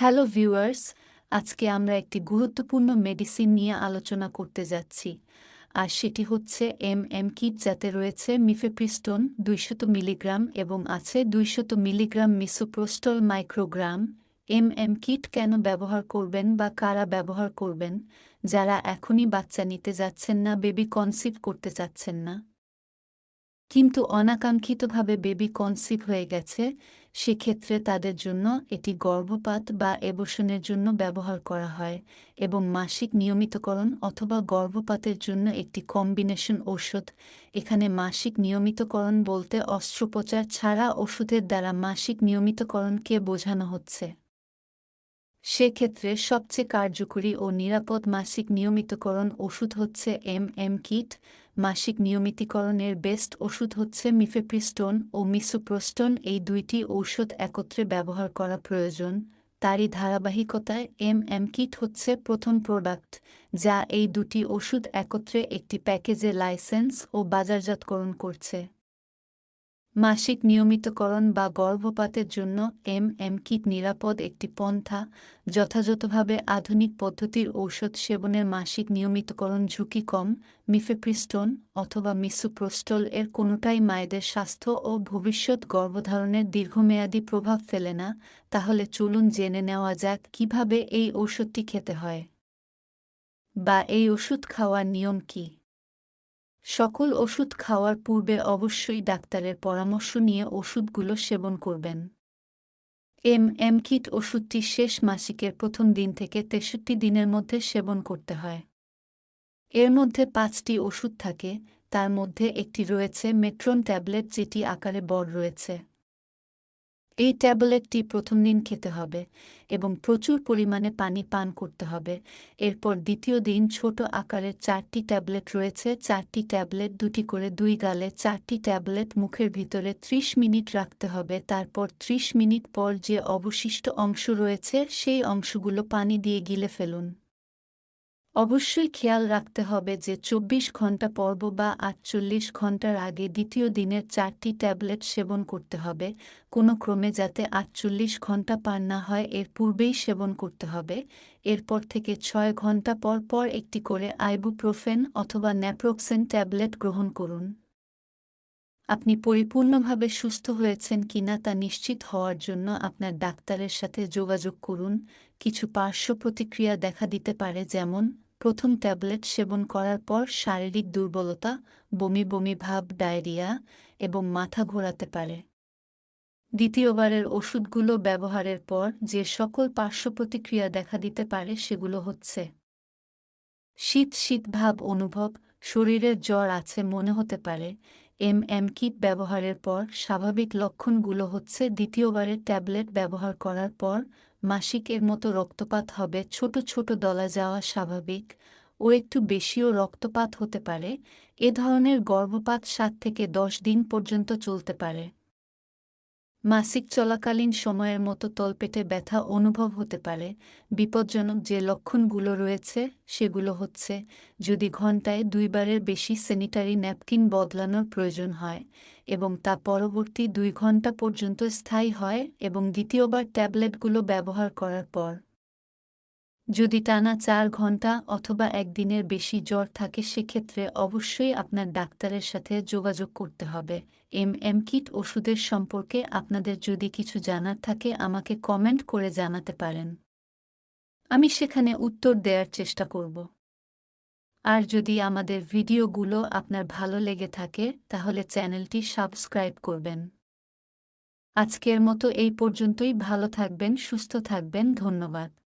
Hello viewers আজকে আমরা একটি গুরুত্বপূর্ণ মেডিসিন নিয়ে আলোচনা করতে যাচ্ছি। আর সেটি হচ্ছে এম এম কিট যাতে রয়েছে মিফেপ্রিস্টোন দুইশত মিলিগ্রাম এবং আছে দুইশত milligram misoprostol microgram M M kit কেন ব্যবহার করবেন বা কারা ব্যবহার করবেন? যারা এখনই বাচ্চা নিতে যাচ্ছেন না বেবি কনসিভ করতে চাচ্ছেন না। কিন্তু অনাকাঙ্ক্ষিতভাবে বেবি কনসিভ হয়ে গেছে, সেক্ষেত্রে তাদের জন্য এটি গর্ভপাত বা এবসনের জন্য ব্যবহার করা হয় এবং মাসিক নিয়মিতকরণ অথবা গর্ভপাতের জন্য একটি কম্বিনেশন ঔষধ। এখানে মাসিক নিয়মিতকরণ বলতে অস্ত্রোপচার ছাড়া ওষুধের দ্বারা মাসিক নিয়মিতকরণকে বোঝানো হচ্ছে। সেক্ষেত্রে সবচেয়ে কার্যকরী ও নিরাপদ মাসিক নিয়মিতকরণ ওষুধ হচ্ছে এম এম কিট। মাসিক নিয়মিতীকরণের বেস্ট ওষুধ হচ্ছে মিফেপ্রিস্টোন ও মিসোপ্রোস্টোন। এই দুইটি ঔষধ একত্রে ব্যবহার করা প্রয়োজন। তারই ধারাবাহিকতায় এম এম কিট হচ্ছে প্রথম প্রোডাক্ট, যা এই দুটি ওষুধ একত্রে একটি প্যাকেজে লাইসেন্স ও বাজারজাতকরণ করছে। মাসিক নিয়মিতকরণ বা গর্ভপাতের জন্য এম এম কিট নিরাপদ একটি পন্থা, যথাযথভাবে আধুনিক পদ্ধতির ঔষধ সেবনের মাসিক নিয়মিতকরণ ঝুঁকি কম, মিফেপ্রিস্টোন অথবা মিসুপ্রোস্টল এর কোনোটাই মায়েদের স্বাস্থ্য ও ভবিষ্যৎ গর্ভধারণের দীর্ঘমেয়াদী প্রভাব ফেলে না, তাহলে চলুন জেনে নেওয়া যাক কীভাবে এই ঔষধটি খেতে হয়। বা এই ওষুধ খাওয়ার নিয়ম কী? সকল ওষুধ খাওয়ার পূর্বে অবশ্যই ডাক্তারের পরামর্শ নিয়ে ওষুধগুলো সেবন করবেন। এম এম কিট ওষুধটি শেষ মাসিকের প্রথম দিন থেকে তেষট্টি দিনের মধ্যে সেবন করতে হয়। এর মধ্যে পাঁচটি ওষুধ থাকে, তার মধ্যে একটি রয়েছে মেট্রন ট্যাবলেট যেটি আকারে বড় রয়েছে। এই ট্যাবলেটটি প্রথম দিন খেতে হবে এবং প্রচুর পরিমাণে পানি পান করতে হবে। এরপর দ্বিতীয় দিন ছোট আকারের চারটি ট্যাবলেট রয়েছে। চারটি ট্যাবলেট দুটি করে দুই গালে চারটি ট্যাবলেট মুখের ভিতরে ত্রিশ মিনিট রাখতে হবে। তারপর ত্রিশ মিনিট পর যে অবশিষ্ট অংশ রয়েছে, সেই অংশগুলো পানি দিয়ে গিলে ফেলুন। অবশ্যই খেয়াল রাখতে হবে যে চব্বিশ ঘণ্টা পর্ব বা আটচল্লিশ ঘণ্টার আগে দ্বিতীয় দিনের চারটি ট্যাবলেট সেবন করতে হবে। কোনো ক্রমে যাতে আটচল্লিশ ঘণ্টা পার না হয়, এর পূর্বেই সেবন করতে হবে। এরপর থেকে ছয় ঘণ্টা পর পর একটি করে আইবুপ্রোফেন অথবা ন্যাপ্রোক্সেন ট্যাবলেট গ্রহণ করুন। আপনি পরিপূর্ণভাবে সুস্থ হয়েছেন কিনা তা নিশ্চিত হওয়ার জন্য আপনার ডাক্তারের সাথে যোগাযোগ করুন। কিছু পার্শ্ব প্রতিক্রিয়া দেখা দিতে পারে যেমন, প্রথম ট্যাবলেট সেবন করার পর শারীরিক দুর্বলতা, বমি বমি ভাব, ডায়রিয়া এবং মাথা ঘোরাতে পারে। দ্বিতীয়বারের ওষুধগুলো ব্যবহারের পর যে সকল পার্শ্ব প্রতিক্রিয়া দেখা দিতে পারে সেগুলো হচ্ছে, শীত শীত ভাব অনুভব শরীরের জ্বর আছে মনে হতে পারে এম এম কিট ব্যবহারের পর স্বাভাবিক লক্ষণগুলো হচ্ছে দ্বিতীয়বারের ট্যাবলেট ব্যবহার করার পর মাসিকের মতো রক্তপাত হবে, ছোট ছোট দলা যাওয়া স্বাভাবিক ও একটু বেশিও রক্তপাত হতে পারে। এ ধরনের গর্ভপাত সাত থেকে দশ দিন পর্যন্ত চলতে পারে। মাসিক চলাকালীন সময়ের মতো তলপেটে ব্যথা অনুভব হতে পারে। বিপজ্জনক যে লক্ষণগুলো রয়েছে, সেগুলো হচ্ছে, যদি ঘন্টায় দুইবারের বেশি স্যানিটারি ন্যাপকিন বদলানোর প্রয়োজন হয় এবং তা পরবর্তী দুই ঘণ্টা পর্যন্ত স্থায়ী হয় এবং দ্বিতীয়বার ট্যাবলেটগুলো ব্যবহার করার পর। যদি টানা চার ঘণ্টা অথবা একদিনের বেশি জ্বর থাকে, সেক্ষেত্রে অবশ্যই আপনার ডাক্তারের সাথে যোগাযোগ করতে হবে। এম এম কিট ওষুধের সম্পর্কে আপনাদের যদি কিছু জানার থাকে, আমাকে কমেন্ট করে জানাতে পারেন। আমি সেখানে উত্তর দেওয়ার চেষ্টা করব। আর যদি আমাদের ভিডিওগুলো আপনার ভালো লেগে থাকে, তাহলে চ্যানেলটি সাবস্ক্রাইব করবেন। আজকের মতো এই পর্যন্তই। ভালো থাকবেন, সুস্থ থাকবেন। ধন্যবাদ।